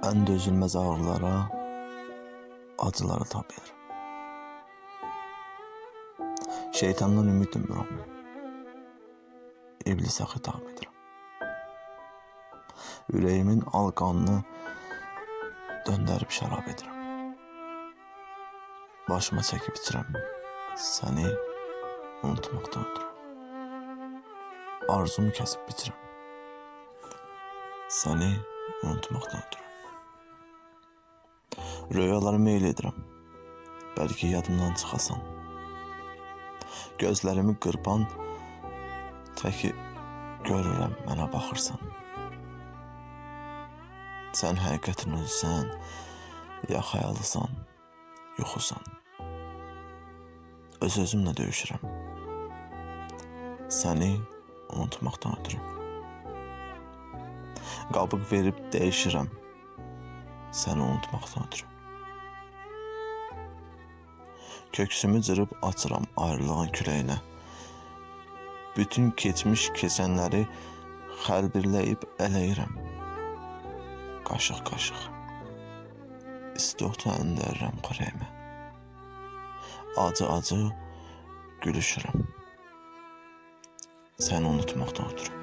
Ən dözülməz ağrılara, acılara tab edirəm. Şeytandan ümid umuram. İblisə xitab edirəm. Ürəyimin al qanını döndərib şərab edirəm. Başıma çəkib içirəm. Səni unutmaqdan ötürü. Arzumu kəsib bitirəm. Səni unutmaqdan ötürü. Röyalara meyl edirəm. Bəlkə yadımdan çıxasan. Gözlərimi qırpan təki görürəm mənə baxırsan. Sən həqiqətin özsən, ya xəyallısan, yuxusan. Öz özümlə döyüşürəm. Səni unutmaqdan ötürü. Qabıq verib dəyişirəm. Səni unutmaqdan ötürü. Köksümü cırıb açıram ayrılığın küləyinə. Bütün keçmiş keçənləri xəlbirləyib ələyirəm. Qaşıq qaşıq. İstotu əndərirəm xörəyimə. Acı acı gülüşürəm. Səni unutmaqdan ötürü.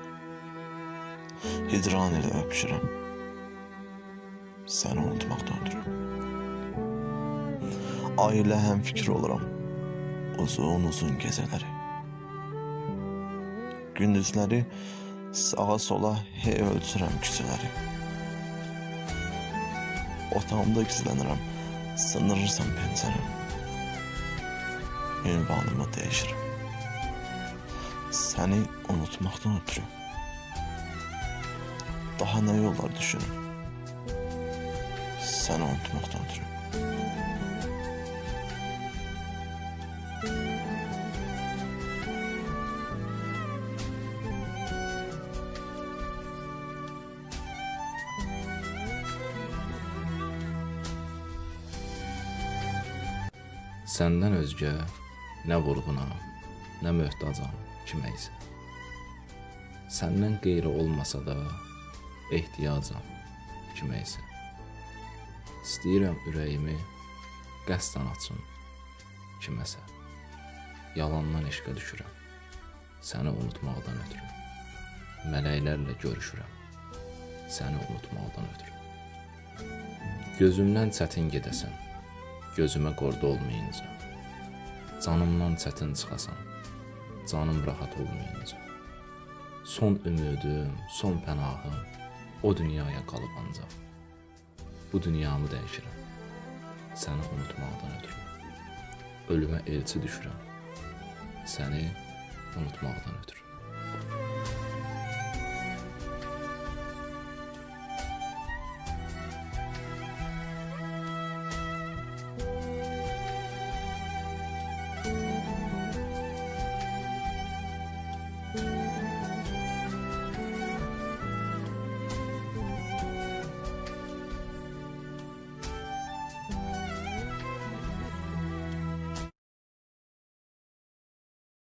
Hicran ilə öpüşürəm. Səni unutmaqdan ötürü. Ailə həm fikir oluram. Uzun uzun gecələri. Gündüzləri sağa sola hey ölçürəm küçələri. Otağımda gizlənirəm. Sınırırsan pəncərəm. Ünvanımı dəyişirəm. Səni unutmaqdan ötürü. Daha nə yollar düşünürəm. Səni unutmaqdan ötürü. Səndən özgə nə vurğunam, nə möhtacam kiməysə. Səndən qeyri olmasa da ehtiyacam kiməysə. İstəyirəm ürəyimi qəsdən açım kiməsə. Yalandan eşqə düşürəm. Səni unutmaqdan ötürü. Mələklərlə görüşürəm. Səni unutmaqdan ötürü. Gözümdən çətin gedəsən. Gözümə qorda olmayınca. Canımdan çətin çıxasan. Canım rahat olmayınca. Son ümidim, son pənahım o dünyaya qalıb ancaq. Bu dünyamı dəyişirəm. Səni unutmaqdan ötürü. Ölümə elçi düşürəm. Səni unutmaqdan ötürü.